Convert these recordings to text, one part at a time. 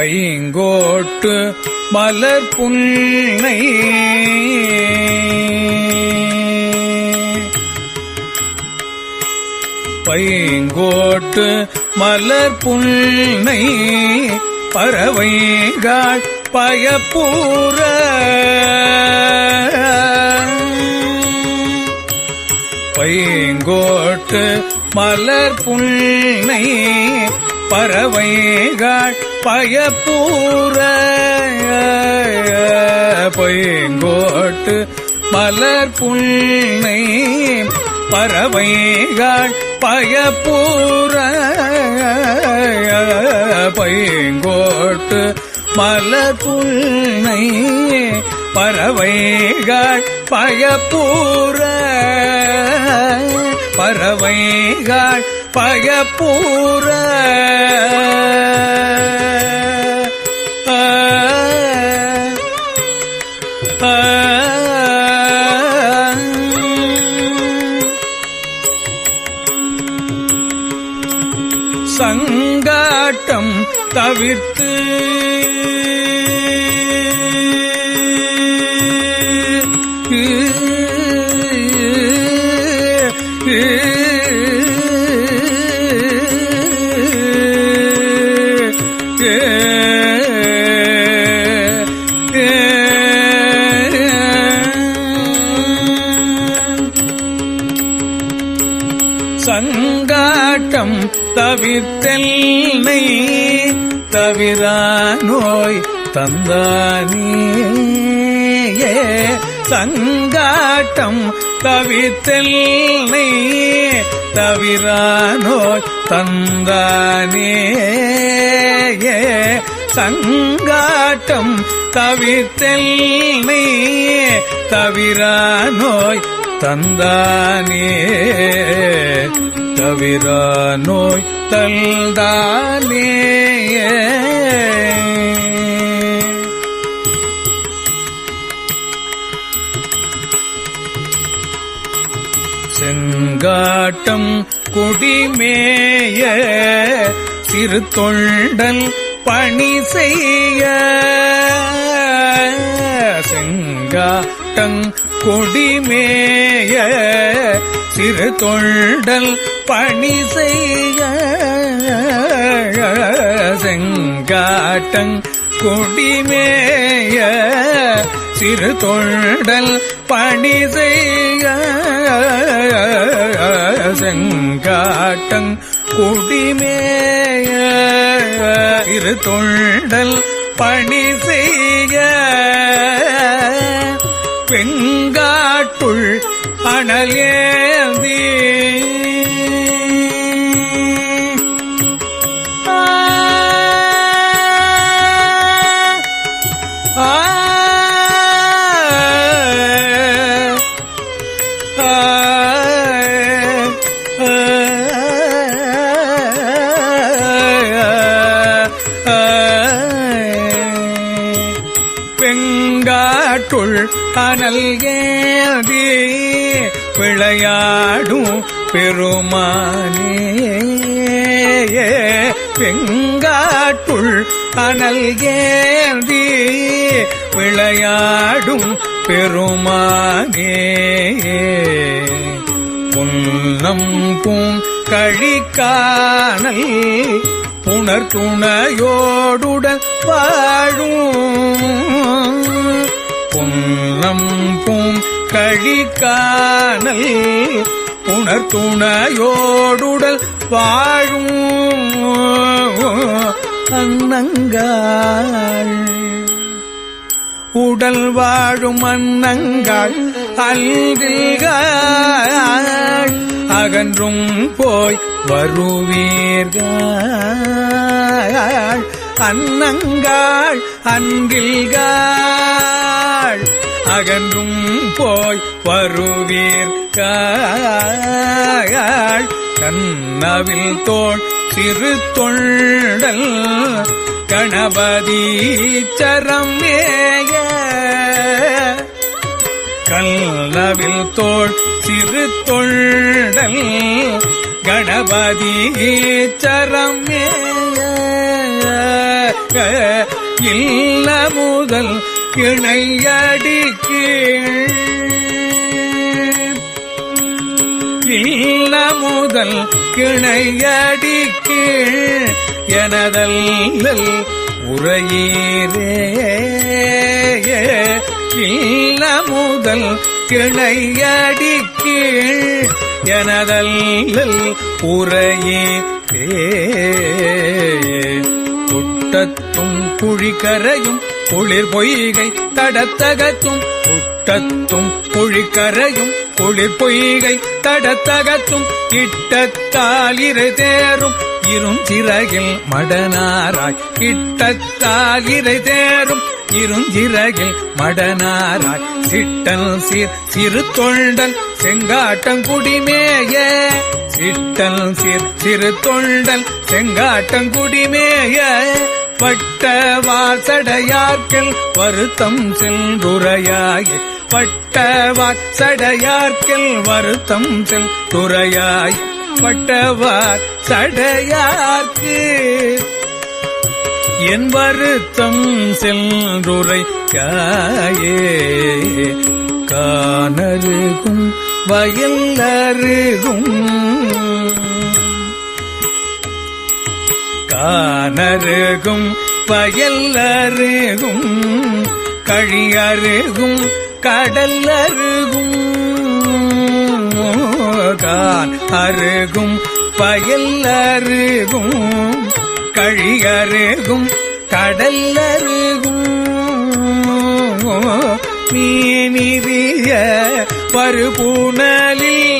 பைங்கோட்டு மலர் புன்னை. பைங்கோட்டு மலர் புன்னை பறவைகள் பயப்பூர. பைங்கோட்டு மலர் புன்னை பறவைகள் பயப்பூர பைங்கோட்டு மலர் புன்னை பறவைகள் பயப்பூர பைங்கோட்டு மலர் புன்னை பறவைகள் பயப்பூர பறவைகள் பயப்பூர சங்காட்டம் தவிர்த்து தந்தானே. சங்காட்டம் தவிர்த்தெல்லை தவிரா நோய் தந்தானே. தவிர நோய் தல்தானே செங்காட்டம் குடிமேய சிறு தொண்டல் பணி செய்ய. செங்காட்டங் கொடிமேய சிறு தொண்டல் பணி செய்ய. செங்காட்டங் கொடிமேய சிறு தொண்டல் பணி செய்ய செங்காட்டங் கொடிமேய. சிறு தொண்டல் பணி செய்ய பெங்காட்டுள் அனல் ஏந்தி கனல் அனல் ஏந்தி விளையாடும் பெருமானே. பெங்காட்டுள் கனல் ஏந்தி விளையாடும் பெருமானே. புன்னம் பூங் கழிக்கானல் புனர் துணையோடுடன் வாழும். பொன்னம் பூம் கழிக்கானல் புணர்துணையோடுடல் வாழும் அன்னங்காள் உடல் வாழும் அன்னங்கள் அல்கள் அகன்றும் போய் வருவீர்கள் அன்னங்கள் அன்கில்கள் அகன்றும் போய் வருவீர். கண்ணவில் தோல் சிறு தொண்டல். கணபதி சரமேய கல்லவில் தோல் சிறு தொண்டல். கணபதி சரமேய இல்ல முதல் கிணையடிக்கு. இல்ல முதல் கிணையடிக்கு. எனதல்லல் உரையீரே இல்ல முதல் கிணையடிக்கு. எனதல்லல் உரையீரே குட்டத்தும் குழிக்கரையும் குளிர் பொய்கை தடத்தகத்தும் குட்டத்தும் குழிக்கரையும் குளிர் பொய்கை தடத்தகத்தும் கிட்டத்தால் இரு தேரும் இரும் சிறகில் மடனாராய் கிட்டத்தால் இரு தேரும் இருஞ்சிறகில் மடனாராய் சிட்டல் சீர் சிறு தொண்டல் செங்காட்டங்குடிமேய சிட்டல் சீர் சிறு தொண்டல் செங்காட்டங்குடிமேய பட்ட வாசடையார்கள் வருத்தம் சென்றுரையாய். பட்ட வாசடையார்கள் வருத்தம் சென்றுரையாய். பட்டவார் சடையார்க்கு என் வருத்தம் சென்றுரை காயே கானருகும் வயல் அருகும் கானருகும் பயல் அருகும் கழியருகும் கடல் அருகும் கான் அருகும் பயல் அருகும் கழியருகும் கடல் அருகும் மீனிறிய பருபூனலில்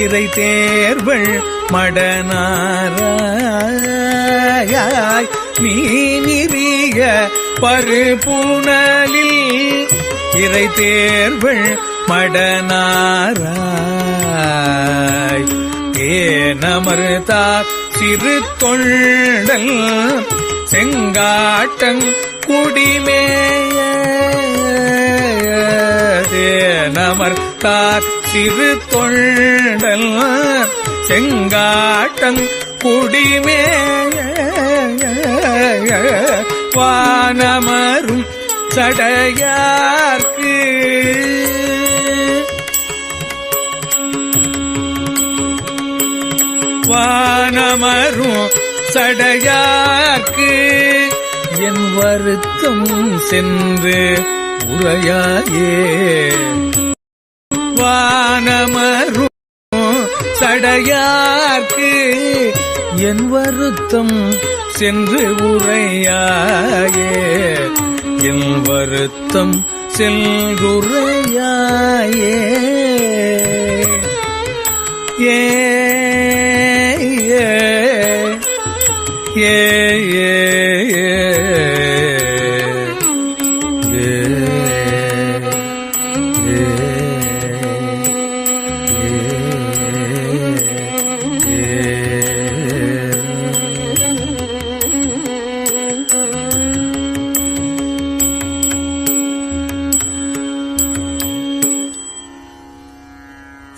இறை தேர்வள் மடனாரா மடனாராய் மீனிறிய பருப்புணலில் இறை தேர்வள் மடனாராய் ஏனமர்த்தார் சிறு தொண்டல் செங்காட்டன் குடிமேய தேனமர்த்தார் சிறு தொண்டல் செங்காட்டன் குடிமேய வானமரும் சடையார்க்கு. வானமரும் சடையார்க்கு. என் வருத்தம் சென்று உரையாயே வானமரும் சடையார்க்கு என் வருத்தம் சென்று உரையாயே. என் வருத்தம் செல்குறையாயே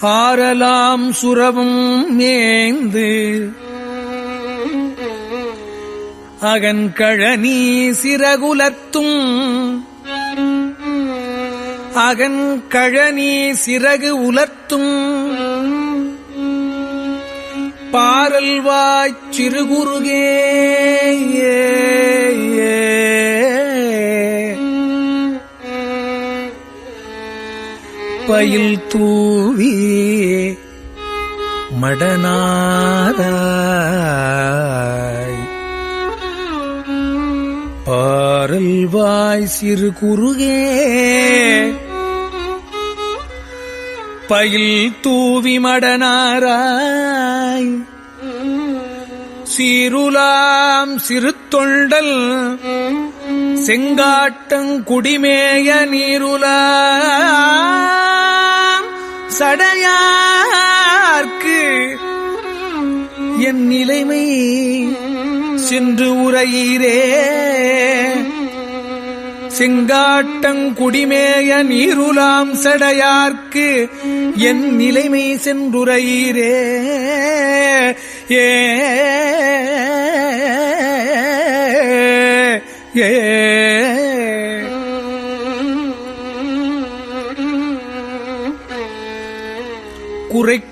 ஆரலாம் சுரவும் மேய்ந்து அகன்கழனி சிறகுலத்தும் அகன்கழனி சிறகு உலர்த்தும். பாரல்வாய்ச் சிறுகுருகே பயில் தூவி மடனாராய் பாரல்வாய் சிறு குறுகே பயில் தூவி மடனாராய் சீருலாம் சிறு தொண்டல் செங்காட்டங்குடிமேய நீருலா. சடையார்க்கு என் நிலைமை சென்று உரையீரே செங்காட்டங்குடிமேய நீருலாம் சடையார்க்கு என் நிலைமை சென்றுரையீரே ஏ ஏ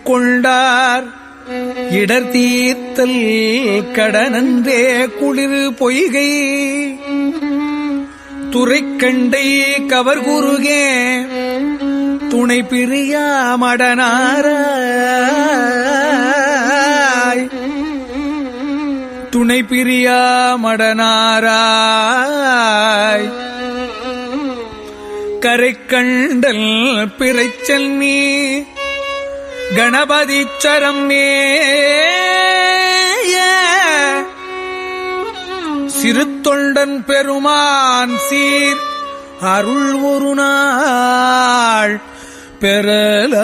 கொண்டார் இடர் தீர்த்தல் கடனன்றே குளிர் பொய்கை. துறைக்கண்டை கவர் கவர்குருகே துணை பிரியாமடனாராய் துணை பிரியாமடனாராய் கண்டல் பிறைச்சல் நீ கணபதி சரம் சிறு தொண்டன் பெருமான் சீர் அருள் ஒரு நாள் பெறலாமே.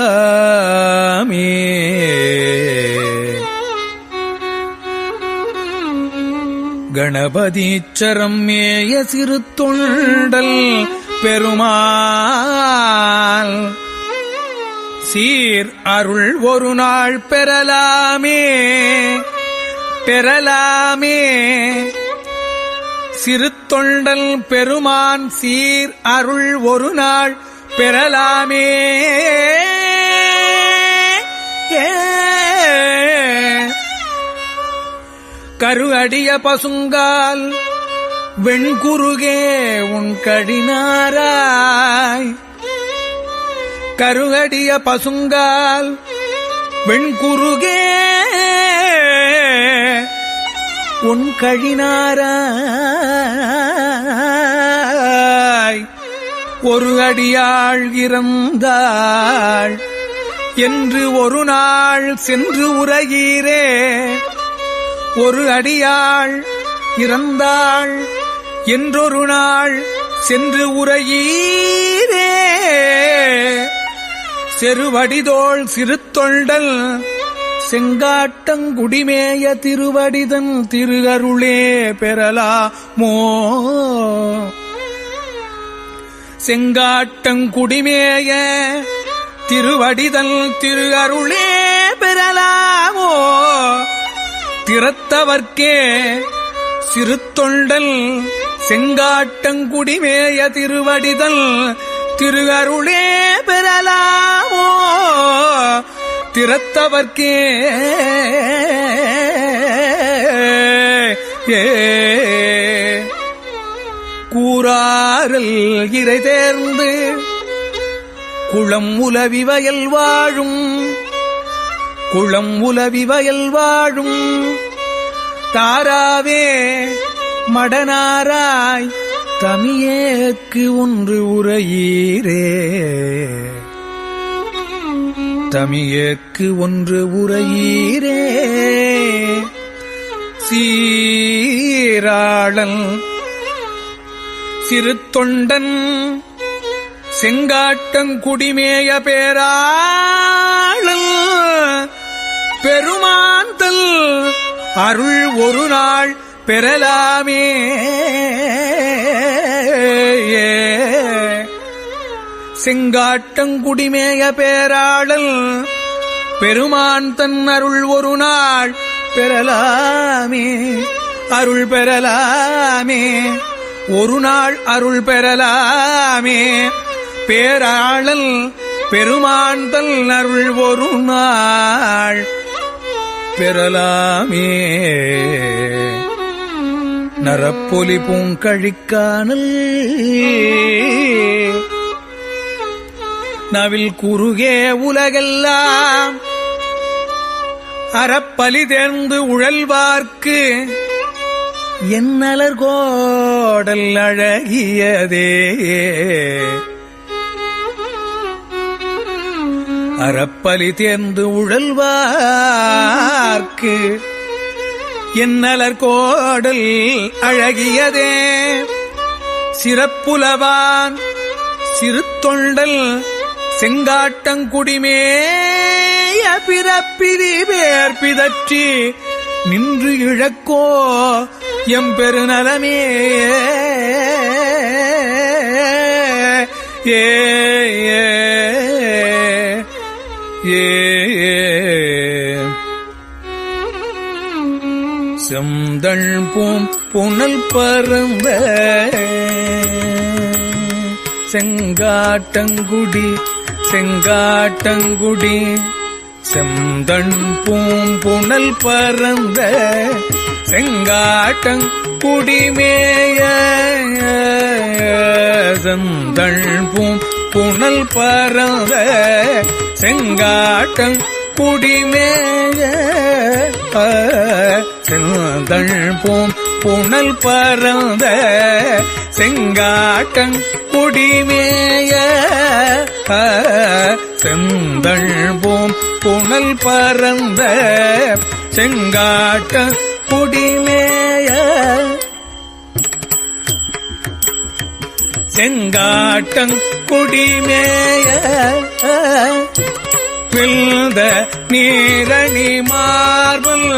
கணபதீச்சரம் மேய சிறு தொண்டல் பெருமாள் சீர் அருள் ஒரு நாள் பெறலாமே பெறலாமே. சிறு தொண்டல் பெருமான் சீர் அருள் ஒரு நாள் பெறலாமே. ஏ. கரு அடிய பசுங்கால் வெண்குருகே உன் கடினாராய். கருகடிய பசுங்கால் வெண்குருகே உன் கழினாராய் ஒரு அடியாள் இறந்தாள். என்று ஒரு நாள் சென்று உரையீரே ஒரு அடியாள் இறந்தாள். என்றொரு நாள் சென்று உரையீரே செருவடிதோள் சிறுத்தொண்டல் செங்காட்டங்குடிமேய திருவடிதன் திருகருளே பெறலாமோ செங்காட்டங்குடிமேய திருவடிதல் திருகருளே பெறலாமோ திறத்தவர்க்கே சிறுத்தொண்டல் செங்காட்டங்குடிமேய திருவடிதல் திருஅருளே பெறலாமோ? திறத்தவர்க்கே ஏ. கூறாரல் இறை தேர்ந்து குளம் உலவி வயல் வாழும் குளம் உலவி வயல் வாழும். தாராவே மடனாராய் தமியேக்கு ஒன்று உரையீரே. தமியேக்கு ஒன்று உரையீரே. சீராளன் சிறு தொண்டன் செங்காட்டங்குடிமேய பேராளல் பெருமாந்தல் அருள் ஒரு நாள் பெறலாமே. செங்காட்டங்குடிமேய பேராளல் பெருமான் தன் அருள் ஒரு நாள் பெறலாமே. அருள் பெறலாமே. ஒரு நாள் அருள் பெறலாமே. பேராளல் பெருமான் தன் அருள் ஒரு நாள் பெறலாமே. நரப்பொலி பூங்கழிக்கானல். நவில் குறுகே உலகெல்லாம் அறப்பலி தேர்ந்து உழல்வார்க்கு என்னலர் கோடல் அழகியதே. அறப்பலி தேர்ந்து உழல்வார்க்கு என்னலர் கோடல் அழகியதே. சிறப்புலவான் சிறு தொண்டல் செங்காட்டங்குடிமேய பிறப்பிரி பேர் பிதற்றி நின்று இழக்கோ எம் பெருநலமே. ஏ செந்தள் பூம் புனல் பரந்த செங்காட்டங்குடி செங்காட்டங்குடி. செந்தண் பூம்புணல் பரந்த செங்காட்டங் குடிமேய செந்தள் பூம் புனல் பறந்த செங்காட்டங் குடிமேய செந்தழ்போம் புனல் பறந்த செங்காட்டங் குடிமேய. செந்தழ்போம் புனல் பறந்த செங்காட்ட குடிமேய. செங்காட்டங் குடிமேய. வெல்த நீரணி மார்பல்